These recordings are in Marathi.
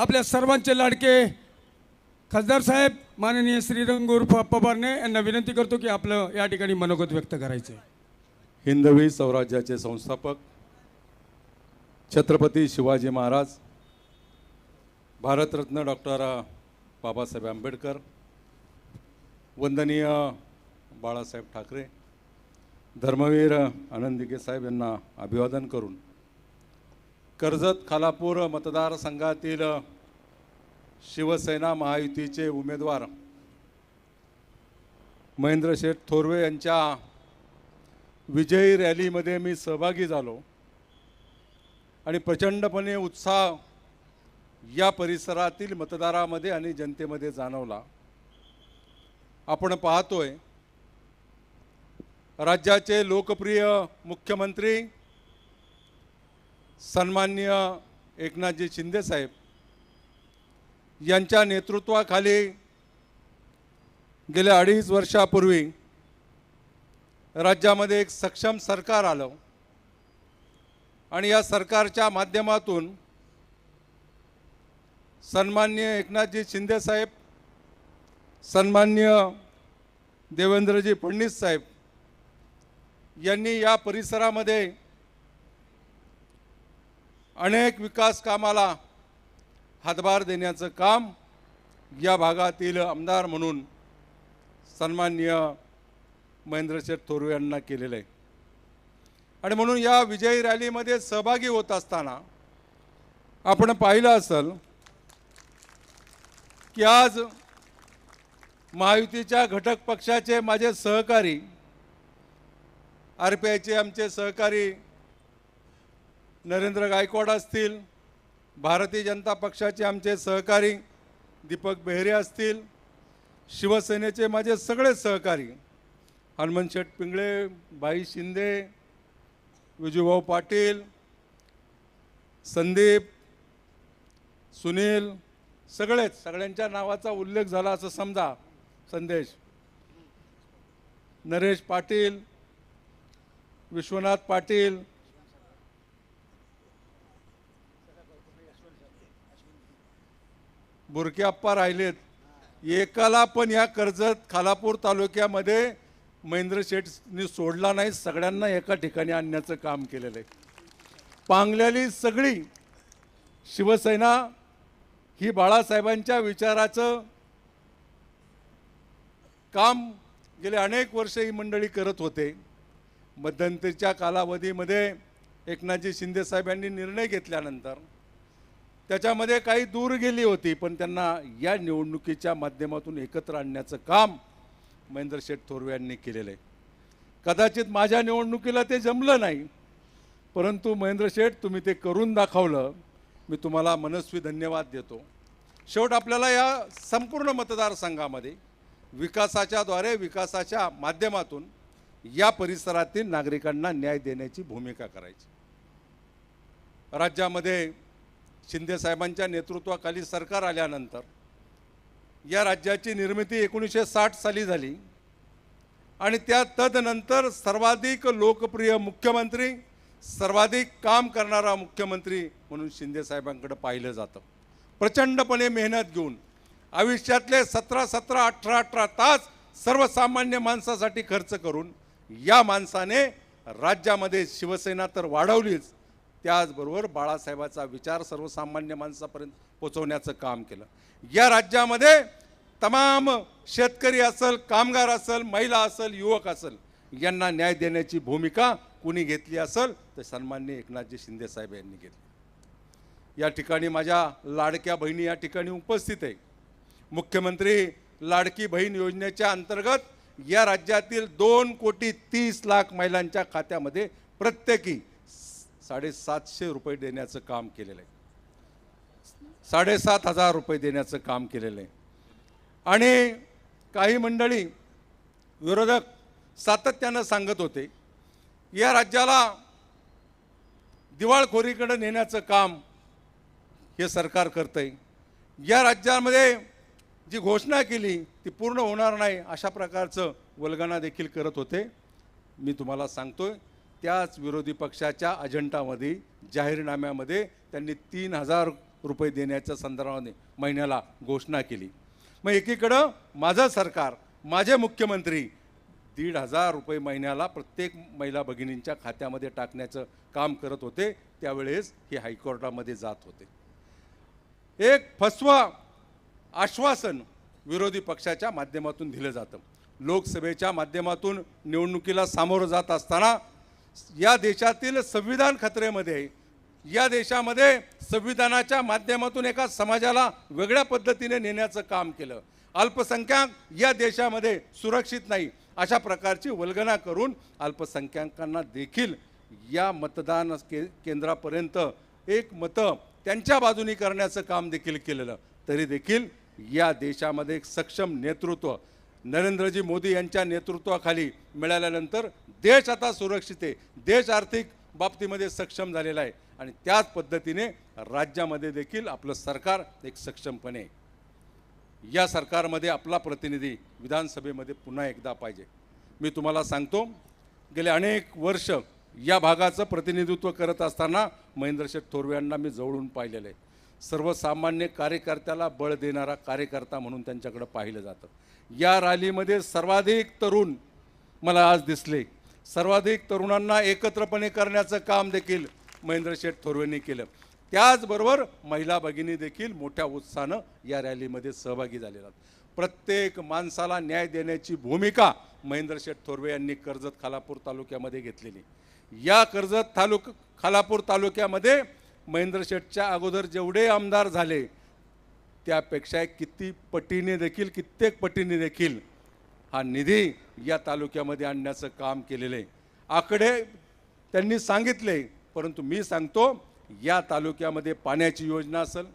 आपल्या सर्वांचे लाडके खासदार साहेब माननीय श्रीरंग उर्फ अप्पा बारणे यांना विनंती करतो की आपलं या ठिकाणी मनोगत व्यक्त करायचं हिंदवी स्वराज्याचे संस्थापक छत्रपती शिवाजी महाराज भारतरत्न डॉक्टर बाबासाहेब आंबेडकर वंदनीय बाळासाहेब ठाकरे धर्मवीर आनंदिके साहेब यांना अभिवादन करून कर्जत खालापूर मतदारसंघातील शिवसेना महायुतीचे उमेदवार महेंद्र शेठ थोरवे यांच्या विजयी रॅलीमध्ये मी सहभागी झालो. आणि प्रचंडपणे उत्साह या परिसरातील मतदारामध्ये आणि जनतेमध्ये जाणवला. आपण पाहतोय राज्याचे लोकप्रिय मुख्यमंत्री सन्मान्य एकनाथजी शिंदेसाहेब यांच्या नेतृत्वाखाली गेल्या अडीच वर्षापूर्वी राज्यामध्ये एक सक्षम सरकार आलं. आणि या सरकारच्या माध्यमातून सन्मान्य एकनाथजी शिंदेसाहेब सन्मान्य देवेंद्रजी फडणवीस साहेब यांनी या परिसरामध्ये अनेक विकास कामाला हातभार देण्याचं काम या भागातील आमदार म्हणून सन्माननीय महेंद्रशेठ थोरवे यांना केलेलं आहे. आणि म्हणून या विजयी रॅलीमध्ये सहभागी होत असताना आपण पाहिलं असेल की आज महायुतीच्या घटक पक्षाचे माझे सहकारी आर पी आयचे आमचे सहकारी नरेंद्र गायकवाड असतील भारतीय जनता पक्षाचे आमचे सहकारी दीपक बेहरे असतील शिवसेनेचे माझे सगळे सहकारी हनुमंत शेठ पिंगळे बाई शिंदे विजूभाऊ पाटील संदीप सुनील सगळेच सगळ्यांच्या नावाचा उल्लेख झाला असं समजा संदेश. नरेश पाटील विश्वनाथ पाटील बुरके आप्पा राहिलेत. एकाला पण या कर्जत खालापूर तालुक्यामध्ये महेंद्र शेठनी सोडला नाही सगळ्यांना एका ठिकाणी आणण्याचं काम केलेलं आहे. पांगलेली सगळी शिवसेना ही बाळासाहेबांच्या विचाराचं काम गेले अनेक वर्ष ही मंडळी करत होते. मध्यंतरीच्या कालावधीमध्ये एकनाथजी शिंदे साहेबांनी निर्णय घेतल्यानंतर त्याच्यामध्ये काही दूर गेली होती पण त्यांना या निवडणुकीच्या माध्यमातून एकत्र आणण्याचं काम महेंद्र शेठ थोरवे यांनी केलेलं आहे. कदाचित माझ्या निवडणुकीला ते जमलं नाही परंतु महेंद्र शेठ तुम्ही ते करून दाखवलं. मी तुम्हाला मनस्वी धन्यवाद देतो. शेवट आपल्याला या संपूर्ण मतदारसंघामध्ये विकासाच्याद्वारे विकासाच्या माध्यमातून या परिसरातील नागरिकांना न्याय देण्याची भूमिका करायची. राज्यामध्ये शिंदे साहेबांच्या नेतृत्वाखाली सरकार आल्यानंतर या राज्याची निर्मिती एकोणीसशे साठ साली झाली. आणि त्या तदनंतर सर्वाधिक लोकप्रिय मुख्यमंत्री सर्वाधिक काम करणारा मुख्यमंत्री म्हणून शिंदेसाहेबांकडे पाहिलं जातं. प्रचंडपणे मेहनत घेऊन आयुष्यातले सतरा सतरा अठरा अठरा तास सर्वसामान्य माणसासाठी खर्च करून या माणसाने राज्यामध्ये शिवसेना तर वाढवलीच त्याचबरोबर बाळासाहेबाचा विचार सर्वसामान्य माणसापर्यंत पोचवण्याचं काम केलं. या राज्यामध्ये तमाम शेतकरी असेल कामगार असेल महिला असेल युवक असेल यांना न्याय देण्याची भूमिका कुणी घेतली असेल तर सन्मान्य एकनाथजी शिंदेसाहेब यांनी घेतली. या ठिकाणी माझ्या लाडक्या बहिणी या ठिकाणी उपस्थित आहे. मुख्यमंत्री लाडकी बहीण योजनेच्या अंतर्गत या राज्यातील दोन कोटी तीस लाख महिलांच्या खात्यामध्ये प्रत्येकी साडेसातशे रुपये देण्याचं काम केलेलं आहे. साडेसात हजार रुपये देण्याचं काम केलेलं आहे. आणि काही मंडळी विरोधक सातत्यानं सांगत होते या राज्याला दिवाळखोरीकडे नेण्याचं काम हे सरकार करतंय. या राज्यामध्ये जी घोषणा केली ती पूर्ण होणार नाही अशा प्रकारचं वल्गना देखील करत होते. मी तुम्हाला सांगतोय त्याच विरोधी पक्षाच्या अजेंडामध्ये जाहीरनाम्यामध्ये त्यांनी तीन हजार रुपये देण्याच्या संदर्भाने महिन्याला घोषणा केली. मग एकीकडं माझं सरकार माझे मुख्यमंत्री दीड हजार रुपये महिन्याला प्रत्येक महिला भगिनींच्या खात्यामध्ये टाकण्याचं काम करत होते त्यावेळेस हे हायकोर्टामध्ये जात होते. एक फसवा आश्वासन विरोधी पक्षाच्या माध्यमातून दिलं जातं. लोकसभेच्या माध्यमातून निवडणुकीला सामोरं जात असताना या देशातील संविधान खतरेमध्ये आहे. या देशामध्ये संविधानाच्या माध्यमातून एका समाजाला वेगळ्या पद्धतीने नेण्याचं काम केलं अल्पसंख्याक या देशामध्ये सुरक्षित नाही अशा प्रकारची वल्गना करून अल्पसंख्याकांना देखील या मतदान के केंद्रापर्यंत एक मतं त्यांच्या बाजूनी करण्याचं काम देखील केलेलं तरी देखील या देशामध्ये एक सक्षम नेतृत्व नरेंद्रजी मोदी यांच्या नेतृत्वाखाली मिळाल्यानंतर देश आता सुरक्षित आहे. देश आर्थिक बाबतीमध्ये सक्षम झालेला आहे. आणि त्याच पद्धतीने राज्यामध्ये देखील आपलं सरकार एक सक्षमपणे या सरकारमध्ये आपला प्रतिनिधी विधानसभेमध्ये पुन्हा एकदा पाहिजे. मी तुम्हाला सांगतो गेले अनेक वर्ष या भागाचं प्रतिनिधित्व करत असताना महेंद्रशेठ थोरवे यांना मी जवळून पाहिलेलं आहे. सर्वसामान्य कार्यकर्त्याला बळ देणारा कार्यकर्ता म्हणून त्यांच्याकडं पाहिलं जातं. या रॅलीमध्ये सर्वाधिक तरुण मला आज दिसले. सर्वाधिक तरुणांना एकत्रपणे करण्याचं काम देखील महेंद्र शेठ थोरवेंनी केलं. त्याचबरोबर महिला भगिनी देखील मोठ्या उत्साहानं या रॅलीमध्ये सहभागी झालेल्या प्रत्येक माणसाला न्याय देण्याची भूमिका महेंद्र शेठ थोरवे यांनी कर्जत खालापूर तालुक्यामध्ये घेतलेली. या कर्जत तालुक खालापूर तालुक्यामध्ये महेंद्र शेठच्या अगोदर जेवढे आमदार झाले त्यापेक्षा किती पटीने देखील कित्येक पटीने देखील हा निधी या तालुक्यामध्ये आणण्याचं काम केलेलं आहे. आकडे त्यांनी सांगितले परंतु मी सांगतो या तालुक्यामध्ये पाण्याची योजना असेल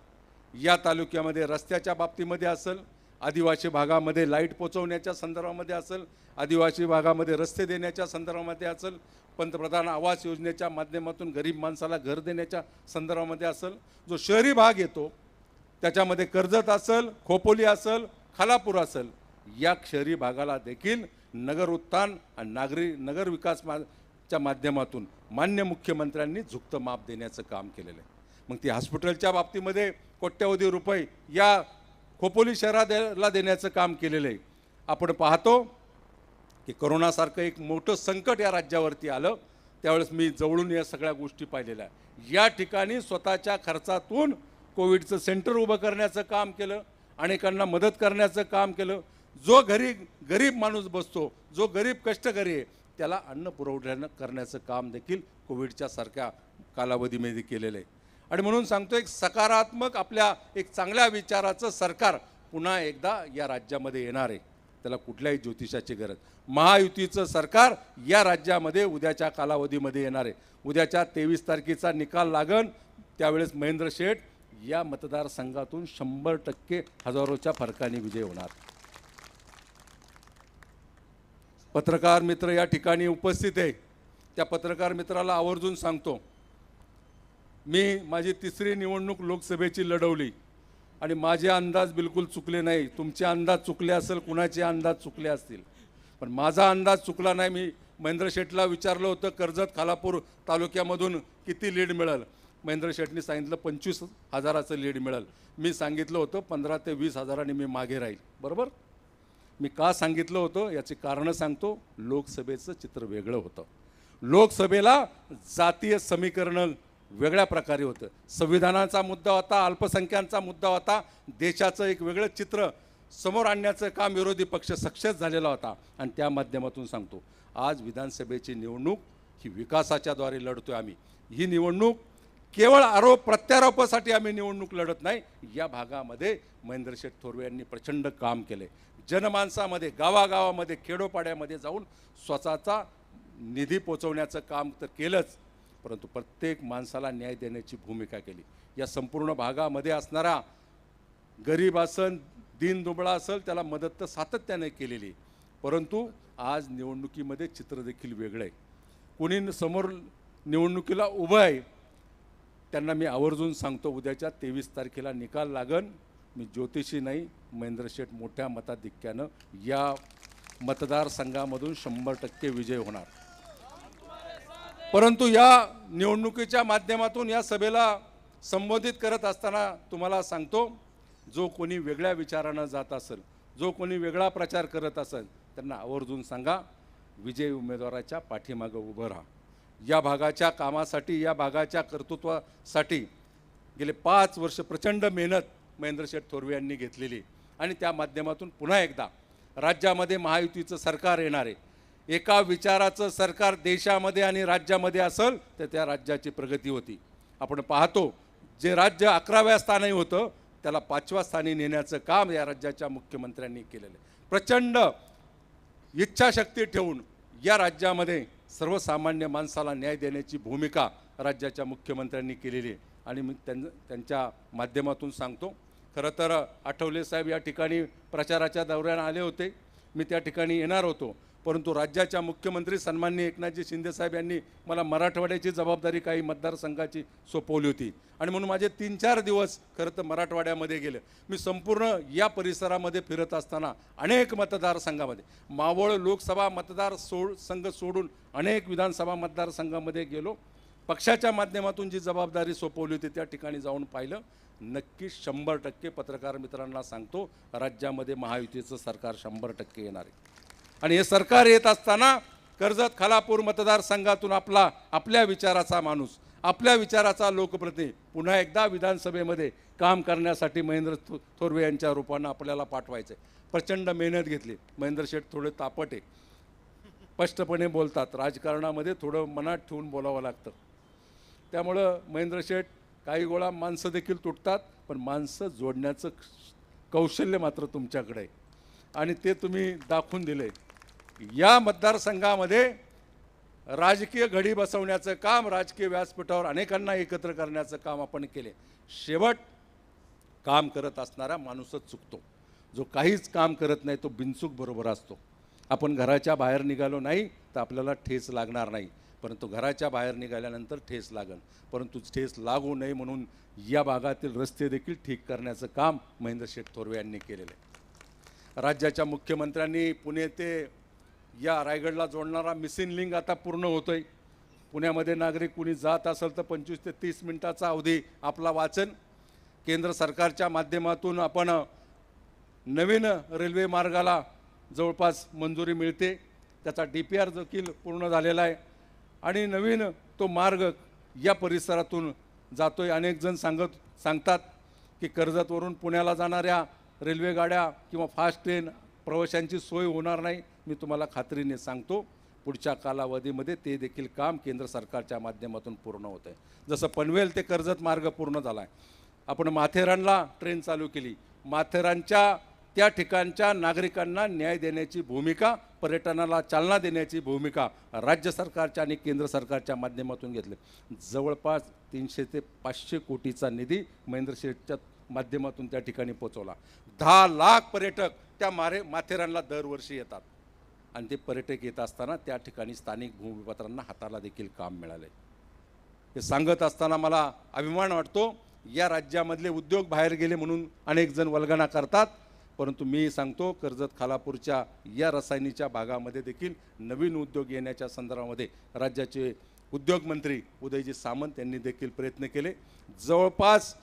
या तालुक्यामध्ये रस्त्याच्या बाबतीमध्ये असेल आदिवासी भागामध्ये लाइट पोचवण्याच्या संदर्भामध्ये असेल आदिवासी भागामध्ये रस्ते देण्याच्या संदर्भामध्ये असेल पंतप्रधान आवास योजनेच्या माध्यमातून गरीब माणसाला घर देण्याच्या संदर्भामध्ये असेल जो शहरी भाग येतो त्याच्यामध्ये कर्जत असेल खोपोली असेल खालापूर असेल या शहरी भागाला देखील नगर उत्थान आणि नागरी नगर विकास मा च्या माध्यमातून मान्य मुख्यमंत्र्यांनी झुकतं माप देण्याचं काम केलेलं आहे. मग ती हॉस्पिटलच्या बाबतीमध्ये कोट्यवधी रुपये या खोपोली शहराला देण्याचं काम केलेलं आहे. आपण पाहतो की करोनासारखं एक मोठं संकट या राज्यावरती आलं. त्यावेळेस मी जवळून या सगळ्या गोष्टी पाहिलेल्या या ठिकाणी स्वतःच्या खर्चातून कोविडचं सेंटर उभं करण्याचं काम केलं. अनेकांना मदत करण्याचं काम केलं. जो घरी गरीब माणूस बसतो जो गरीब कष्टकरी आहे त्याला अन्न पुरवठ्यानं करण्याचं काम देखील कोविडच्या सारख्या कालावधीमध्ये केलेलं आहे. आणि म्हणून सांगतो एक सकारात्मक आपल्या एक चांगल्या विचाराचं सरकार पुन्हा एकदा या राज्यामध्ये येणार आहे. त्याला कुठल्याही ज्योतिषाची गरज. महायुतीचं सरकार या राज्यामध्ये उद्याच्या कालावधीमध्ये येणार आहे. उद्याच्या तेवीस तारखेचा निकाल लागन त्यावेळेस महेंद्र शेठ या मतदारसंघातून शंभर टक्के हजारोच्या फरकाने विजय होणार. पत्रकार मित्र या ठिकाणी उपस्थित आहे. त्या पत्रकार मित्राला आवर्जून सांगतो मी माझी तिसरी निवडणूक लोकसभेची लढवली. आणि माझे अंदाज बिलकुल चुकले नाही. तुमचे अंदाज चुकले असेल कुणाचे अंदाज चुकले असतील? पण माझा अंदाज चुकला नाही. मी महेंद्र शेठला विचारलं होतं कर्जत खालापूर तालुक्यामधून किती लीड मिळेल? महेंद्र शेठनी सांगितलं पंचवीस हजाराचं लीड मिळेल. मी सांगितलं होतं पंधरा ते वीस हजारांनी मी मागे राहील. बरोबर? मी का सांगितलं होतं? याची कारणं सांगतो. लोकसभेचं चित्र वेगळं होतं. लोकसभेला जातीय समीकरणं वेगळ्या प्रकारे होतं. संविधानाचा मुद्दा होता अल्पसंख्यांचा मुद्दा होता देशाचं एक वेगळं चित्र समोर आणण्याचं काम विरोधी पक्ष सक्सेस झालेला होता. आणि त्या माध्यमातून सांगतो आज विधानसभेची निवडणूक ही विकासाच्याद्वारे आहे आम्ही. ही निवडणूक केवळ आरोप प्रत्यारोपासाठी आम्ही निवडणूक लढत नाही या भागामध्ये महेंद्र शेठ थोरवे यांनी प्रचंड काम केले. जनमानसामध्ये गावागावामध्ये खेडोपाड्यामध्ये जाऊन स्वतःचा निधी पोचवण्याचं काम तर केलंच. परंतु प्रत्येक माणसाला न्याय देण्याची भूमिका केली. या संपूर्ण भागामध्ये असणारा गरीब असन दीन दुबळा असेल त्याला मदत तर सातत्याने केलेली परंतु आज निवडणुकीमध्ये चित्र देखील वेगळं आहे. कोणी समोर निवडणुकीला उभं आहे त्यांना मी आवर्जून सांगतो उद्याच्या तेवीस तारखेला निकाल लागन. मी ज्योतिषी नाही महेंद्र शेठ मोठ्या मताधिक्यानं या मतदारसंघामधून शंभर टक्के विजय होणार. परंतु या निवडणुकीच्या माध्यमातून या सभेला संबोधित करत असताना तुम्हाला सांगतो जो कोणी वेगळ्या विचारानं जात असेल जो कोणी वेगळा प्रचार करत असेल त्यांना आवर्जून सांगा विजय उमेदवाराच्या पाठीमागं उभं राहा. या भागाच्या कामासाठी या भागाच्या कर्तृत्वासाठी गेले पाच वर्ष प्रचंड मेहनत महेंद्र शेठ थोरवे यांनी घेतलेली आणि त्या माध्यमातून पुन्हा एकदा राज्यामध्ये महायुतीचं सरकार येणार आहे. एका विचाराचं सरकार देशामध्ये आणि राज्यामध्ये असेल तर त्या राज्याची प्रगती होती. आपण पाहतो जे राज्य अकराव्या स्थानी होतं त्याला पाचव्या स्थानी नेण्याचं काम या राज्याच्या मुख्यमंत्र्यांनी केलेलं आहे. प्रचंड इच्छाशक्ती ठेवून या राज्यामध्ये सर्वसामान्य माणसाला न्याय देण्याची भूमिका राज्याच्या मुख्यमंत्र्यांनी केलेली आहे. आणि मी त्यां त्यांच्या माध्यमातून सांगतो खरं तर आठवले साहेब या ठिकाणी प्रचाराच्या दौऱ्यानं आले होते. मी त्या ठिकाणी येणार होतो. परंतु राज्याच्या मुख्यमंत्री सन्माननीय एकनाथजी शिंदेसाहेब यांनी मला मराठवाड्याची जबाबदारी काही मतदारसंघाची सोपवली होती. आणि म्हणून माझे तीन चार दिवस खरं तर मराठवाड्यामध्ये गेले. मी संपूर्ण या परिसरामध्ये फिरत असताना अनेक मतदारसंघामध्ये मावळ लोकसभा मतदार सोड संघ सोडून अनेक विधानसभा मतदारसंघामध्ये गेलो. पक्षाच्या माध्यमातून जी जबाबदारी सोपवली होती त्या ठिकाणी जाऊन पाहिलं. नक्की शंभर टक्के पत्रकार मित्रांना सांगतो राज्यामध्ये महायुतीचं सरकार शंभर टक्के येणार आहे. आणि हे सरकार येत असताना कर्जत खालापूर मतदारसंघातून आपला आपल्या विचाराचा माणूस आपल्या विचाराचा लोकप्रतिनिधी पुन्हा एकदा विधानसभेमध्ये काम करण्यासाठी महेंद्र थोरवे यांच्या रूपानं आपल्याला पाठवायचं आहे प्रचंड मेहनत घेतली. महेंद्र शेठ थोडे तापट. आहे स्पष्टपणे बोलतात. राजकारणामध्ये थोडं मनात ठेवून बोलावं लागतं. त्यामुळं महेंद्र शेठ काही गोळा माणसं देखील तुटतात पण माणसं जोडण्याचं कौशल्य मात्र तुमच्याकडे आहे. आणि ते तुम्ही दाखवून दिले. या मतदारसंघामध्ये राजकीय घडी बसवण्याचं काम राजकीय व्यासपीठावर अनेकांना एकत्र करण्याचं काम आपण केले. शेवट काम करत असणारा माणूसच चुकतो. जो काहीच काम करत नाही तो बिनचूक बरोबर असतो. आपण घराच्या बाहेर निघालो नाही तर आपल्याला ठेस लागणार नाही. परंतु घराच्या बाहेर निघाल्यानंतर ठेस लागेल. परंतु ठेस लागू नये म्हणून या भागातील रस्ते देखील ठीक करण्याचं काम महेंद्र शेठ थोरवे यांनी केलेलं आहे. राज्याच्या मुख्यमंत्र्यांनी पुणे ते या रायगडला जोडणारा मिसिंग लिंक आता पूर्ण होतो आहे पुण्यामध्ये नागरिक कुणी जात असेल तर पंचवीस ते तीस मिनिटाचा अवधी आपला वाचन. केंद्र सरकारच्या माध्यमातून आपण नवीन रेल्वे मार्गाला जवळपास मंजुरी मिळते. त्याचा डी पी आर देखील पूर्ण झालेला आहे. आणि नवीन तो मार्ग या परिसरातून जातो अनेक जण सांगत सांगतात की कर्जतवरून पुण्याला जाणाऱ्या रेल्वेगाड्या किंवा फास्ट ट्रेन प्रवाशांची सोय होणार नाही मी तुम्हाला खात्रीने सांगतो. पुढच्या कालावधीमध्ये ते देखील काम केंद्र सरकारच्या माध्यमातून पूर्ण होतं आहे जसं पनवेल ते कर्जत मार्ग पूर्ण झाला आहे आपण माथेरानला ट्रेन चालू केली. माथेरानच्या त्या ठिकाणच्या नागरिकांना न्याय देण्याची भूमिका पर्यटनाला चालना देण्याची भूमिका राज्य सरकारच्या आणि केंद्र सरकारच्या माध्यमातून घेतली. जवळपास तीनशे ते पाचशे कोटीचा निधी महेंद्र शेठच्या माध्यमातून त्या ठिकाणी पोचवला दहा लाख पर्यटक त्या मारे माथेरानला दरवर्षी येतात. आणि ते पर्यटक येत असताना त्या ठिकाणी स्थानिक भूमिपत्रांना हाताला देखील काम मिळाले हे सांगत असताना मला अभिमान वाटतो या राज्यामधले उद्योग बाहेर गेले म्हणून अनेक जण वल्गना करतात परंतु मी सांगतो कर्जत खालापूरच्या या रसायनीच्या भागामध्ये देखील नवीन उद्योग येण्याच्या संदर्भामध्ये राज्याचे उद्योगमंत्री उदयजी सामंत यांनी देखील प्रयत्न केले. जवळपास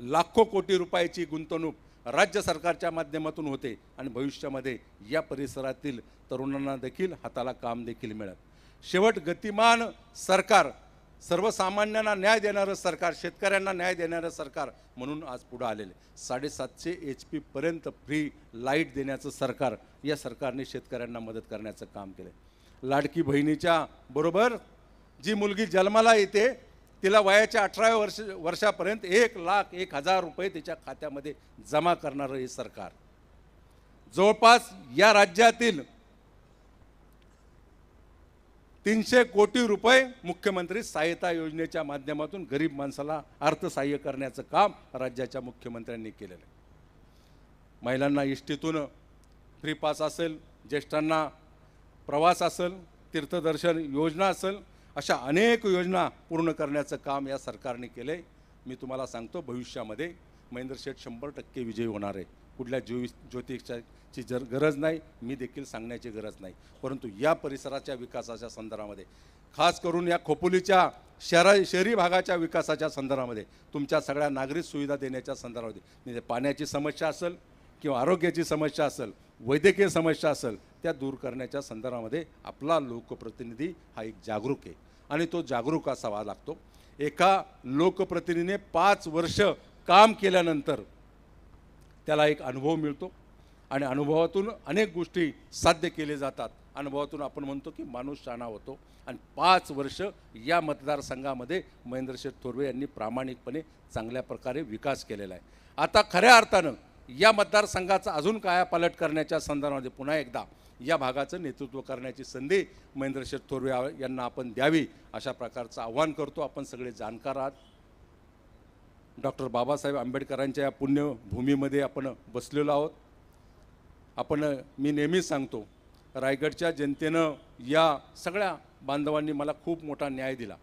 लाखो कोटी रुपयाची गुंतवणूक राज्य सरकारच्या माध्यमातून होते आणि भविष्यामध्ये या परिसरातील तरुणांना देखील हाताला काम देखील मिळत शेवट गतिमान सरकार सर्वसामान्यांना न्याय देणारं सरकार शेतकऱ्यांना न्याय देणारं सरकार म्हणून आज पुढं आलेले साडेसातशे एच पीपर्यंत फ्री लाइट देण्याचं सरकार या सरकारने शेतकऱ्यांना मदत करण्याचं काम केलं लाडकी बहिणीच्या बरोबर जी मुलगी जन्माला येते तिला वयाच्या अठराव्या वर्ष वर्षापर्यंत एक लाख एक हजार रुपये तिच्या खात्यामध्ये जमा करणारं हे सरकार. जवळपास या राज्यातील तीनशे कोटी रुपये मुख्यमंत्री सहायता योजनेच्या माध्यमातून गरीब माणसाला अर्थसहाय्य करण्याचं काम राज्याच्या मुख्यमंत्र्यांनी केलेलं आहे. महिलांना इष्टीतून फ्री पास असेल ज्येष्ठांना प्रवास असेल तीर्थदर्शन योजना असेल अशा अनेक योजना पूर्ण करण्याचं काम या सरकारने केलं आहे मी तुम्हाला सांगतो भविष्यामध्ये महेंद्र शेठ शंभर टक्के विजयी होणार आहे. कुठल्या ज्यो ज्योतिषाची जर गरज नाही मी देखील सांगण्याची गरज नाही. परंतु या परिसराच्या विकासाच्या संदर्भामध्ये खास करून या खोपोलीच्या शहरा शहरी भागाच्या विकासाच्या संदर्भामध्ये तुमच्या सगळ्या नागरिक सुविधा देण्याच्या संदर्भामध्ये म्हणजे पाण्याची समस्या असेल किंवा आरोग्याची समस्या असेल वैद्यकीय समस्या असेल त्या दूर करण्याच्या संदर्भामध्ये आपला लोकप्रतिनिधी हा एक जागरूक आहे. आणि तो जागरूक असावा लागतो. एका लोकप्रतिनिधीने पाच वर्ष काम केल्यानंतर त्याला एक अनुभव मिळतो आणि अनुभवातून अनेक गोष्टी साध्य केले जातात. अनुभवातून आपण म्हणतो की माणूस शाणा होतो आणि पाच वर्ष या मतदारसंघामध्ये महेंद्रशेठ थोरवे यांनी प्रामाणिकपणे चांगल्या प्रकारे विकास केलेला आहे. आता खऱ्या अर्थानं या मतदारसंघाचा अजून कायापालट करण्याच्या संदर्भामध्ये पुन्हा एकदा या भागाचं नेतृत्व करण्याची संधी महेंद्रशेठ थोरवे यांना आपण द्यावी अशा प्रकारचं आव्हान करतो. आपण सगळे जाणकार आहात. डॉक्टर बाबासाहेब आंबेडकरांच्या या पुण्यभूमीमध्ये आपण बसलेलो आहोत. आपण मी नेहमीच सांगतो रायगडच्या जनतेनं या सगळ्या बांधवांनी मला खूप मोठा न्याय दिला.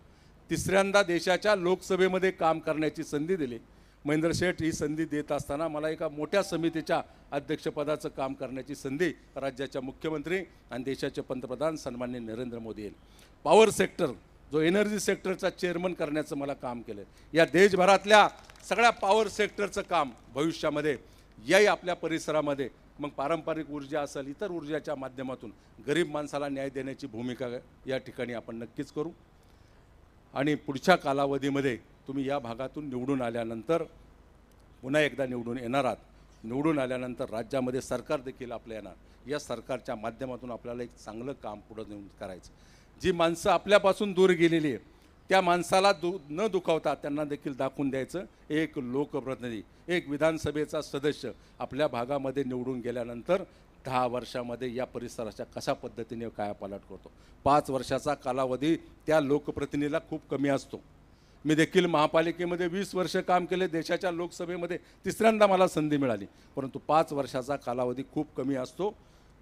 तिसऱ्यांदा देशाच्या लोकसभेमध्ये काम करण्याची संधी दिली. महेंद्र शेठ ही संधी देत असताना मला एका मोठ्या समितीच्या अध्यक्षपदाचं काम करण्याची संधी राज्याच्या मुख्यमंत्री आणि देशाचे पंतप्रधान सन्मान्य नरेंद्र मोदी पॉवर सेक्टर जो एनर्जी सेक्टरचा चेअरमन करण्याचं मला काम केलं या देशभरातल्या सगळ्या पॉवर सेक्टरचं काम भविष्यामध्ये याही आपल्या परिसरामध्ये मग पारंपरिक ऊर्जा असेल इतर ऊर्जाच्या माध्यमातून गरीब माणसाला न्याय देण्याची भूमिका या ठिकाणी आपण नक्कीच करू. आणि पुढच्या कालावधीमध्ये तुम्ही या भागातून निवडून आल्यानंतर पुन्हा एकदा निवडून येणार आहात. निवडून आल्यानंतर राज्यामध्ये सरकार देखील आपल्या येणार. या सरकारच्या माध्यमातून आपल्याला एक चांगलं काम पुढं नेऊन करायचं. जी माणसं आपल्यापासून दूर गेलेली आहे त्या माणसाला दु न दुखावता त्यांना देखील दाखवून द्यायचं. एक लोकप्रतिनिधी एक विधानसभेचा सदस्य आपल्या भागामध्ये निवडून गेल्यानंतर दहा वर्षामध्ये या परिसराच्या कशा पद्धतीने कायापालट करतो? पाच वर्षाचा कालावधी त्या लोकप्रतिनिधीला खूप कमी असतो. मी देखील महापालिकेमध्ये वीस वर्ष काम केले देशाच्या लोकसभेमध्ये तिसऱ्यांदा मला संधी मिळाली. परंतु पाच वर्षाचा कालावधी खूप कमी असतो.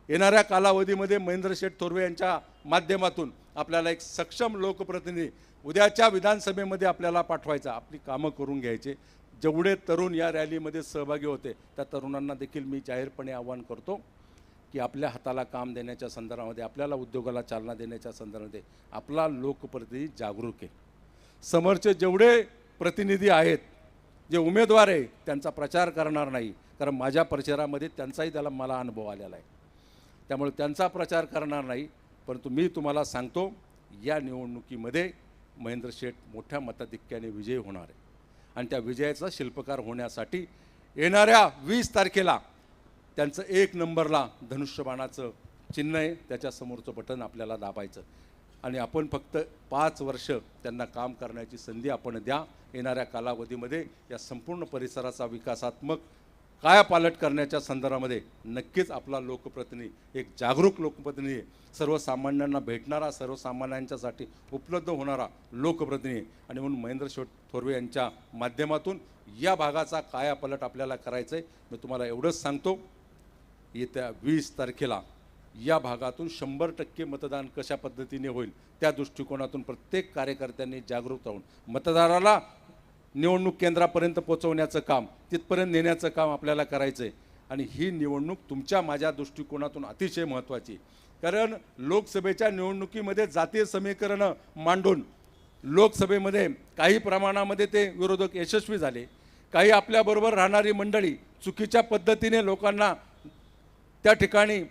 येणाऱ्या कालावधीमध्ये महेंद्र शेठ थोरवे यांच्या माध्यमातून आपल्याला एक सक्षम लोकप्रतिनिधी उद्याच्या विधानसभेमध्ये आपल्याला पाठवायचा. आपली कामं करून घ्यायचे. जेवढे तरुण या रॅलीमध्ये सहभागी होते त्या तरुणांना देखील मी जाहीरपणे आवाहन करतो की आपल्या हाताला काम देण्याच्या संदर्भामध्ये आपल्याला उद्योगाला चालना देण्याच्या संदर्भामध्ये आपला लोकप्रतिनिधी जागरूक आहे. समोरचे जेवढे प्रतिनिधी आहेत जे उमेदवार आहे त्यांचा प्रचार करणार नाही. कारण माझ्या प्रचारामध्ये त्यांचाही त्याला मला अनुभव आलेला आहे. त्यामुळे त्यांचा प्रचार करणार नाही. परंतु मी तुम्हाला सांगतो या निवडणुकीमध्ये महेंद्र शेठ मोठ्या मताधिक्याने विजयी होणार आहे. आणि त्या विजयाचा शिल्पकार होण्यासाठी येणाऱ्या वीस तारखेला त्यांचं एक नंबरला धनुष्यबाणाचं चिन्ह आहे. त्याच्यासमोरचं बटन आपल्याला दाबायचं. आणि आपण फक्त पाच वर्ष त्यांना काम करण्याची संधी आपण द्या. येणाऱ्या कालावधीमध्ये या संपूर्ण परिसराचा विकासात्मक कायापालट करण्याच्या संदर्भामध्ये नक्कीच आपला लोकप्रतिनिधी एक जागरूक लोकप्रतिनिधी सर्वसामान्यांना भेटणारा सर्वसामान्यांच्यासाठी उपलब्ध होणारा लोकप्रतिनिधी आणि म्हणून महेंद्र शेट थोरवे यांच्या माध्यमातून या भागाचा कायापालट आपल्याला करायचं आहे मी तुम्हाला एवढंच सांगतो येत्या वीस तारखेला या भागातून शंभर टक्के मतदान कशा पद्धतीने होईल त्या दृष्टिकोनातून प्रत्येक कार्यकर्त्यांनी जागरूक राहून मतदाराला निवडणूक केंद्रापर्यंत पोहोचवण्याचं काम तिथपर्यंत नेण्याचं काम आपल्याला करायचं आहे आणि ही निवडणूक तुमच्या माझ्या दृष्टिकोनातून अतिशय महत्त्वाची. कारण लोकसभेच्या निवडणुकीमध्ये जातीय समीकरणं मांडून लोकसभेमध्ये काही प्रमाणामध्ये ते विरोधक यशस्वी झाले. काही आपल्याबरोबर राहणारी मंडळी चुकीच्या पद्धतीने लोकांना त्या ठिकाणी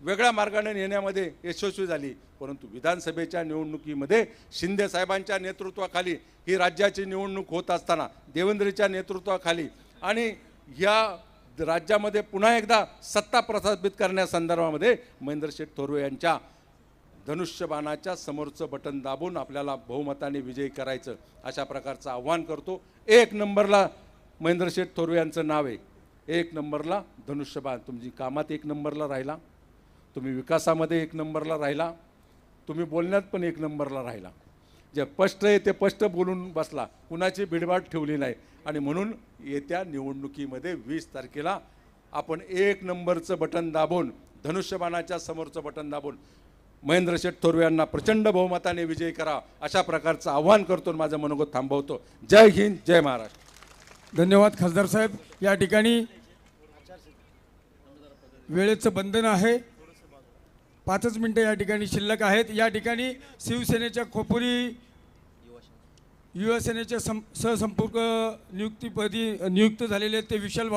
वेगळ्या मार्गाने नेण्यामध्ये यशस्वी झाली. परंतु विधानसभेच्या निवडणुकीमध्ये शिंदे साहेबांच्या नेतृत्वाखाली ही राज्याची निवडणूक होत असताना देवेंद्रच्या नेतृत्वाखाली आणि या राज्यामध्ये पुन्हा एकदा सत्ता प्रस्थापित करण्यासंदर्भामध्ये महेंद्र शेठ थोरवे यांच्या धनुष्यबाणाच्या समोरचं बटन दाबून आपल्याला बहुमताने विजयी करायचं अशा प्रकारचं आव्हान करतो. एक नंबरला महेंद्र शेठ थोरवे यांचं नाव आहे. एक नंबरला धनुष्यबाण. तुमची कामात एक नंबरला राहिला. तुम्ही विकासामध्ये एक नंबरला राहिला तुम्ही बोलण्यात पण एक नंबरला राहिला. जे स्पष्ट आहे ते स्पष्ट बोलून बसला कुणाची भिडभाड ठेवली नाही. आणि म्हणून येत्या निवडणुकीमध्ये वीस तारखेला आपण एक नंबरचं बटन दाबून धनुष्यबाणाच्या समोरचं बटन दाबून महेंद्र शेठ थोरवे यांना प्रचंड बहुमताने विजयी करा अशा प्रकारचं आव्हान करतो माझं मनोगत थांबवतो. जय हिंद जय महाराष्ट्र. धन्यवाद खासदार साहेब. या ठिकाणी वेळेचं बंधन आहे. पाचच मिनटं या ठिकाणी शिल्लक आहेत. या ठिकाणी शिवसेनेच्या खोपुरी युवासेनेच्या सं सहसंपर्क नियुक्तीपदी नियुक्त झालेले ते विशाल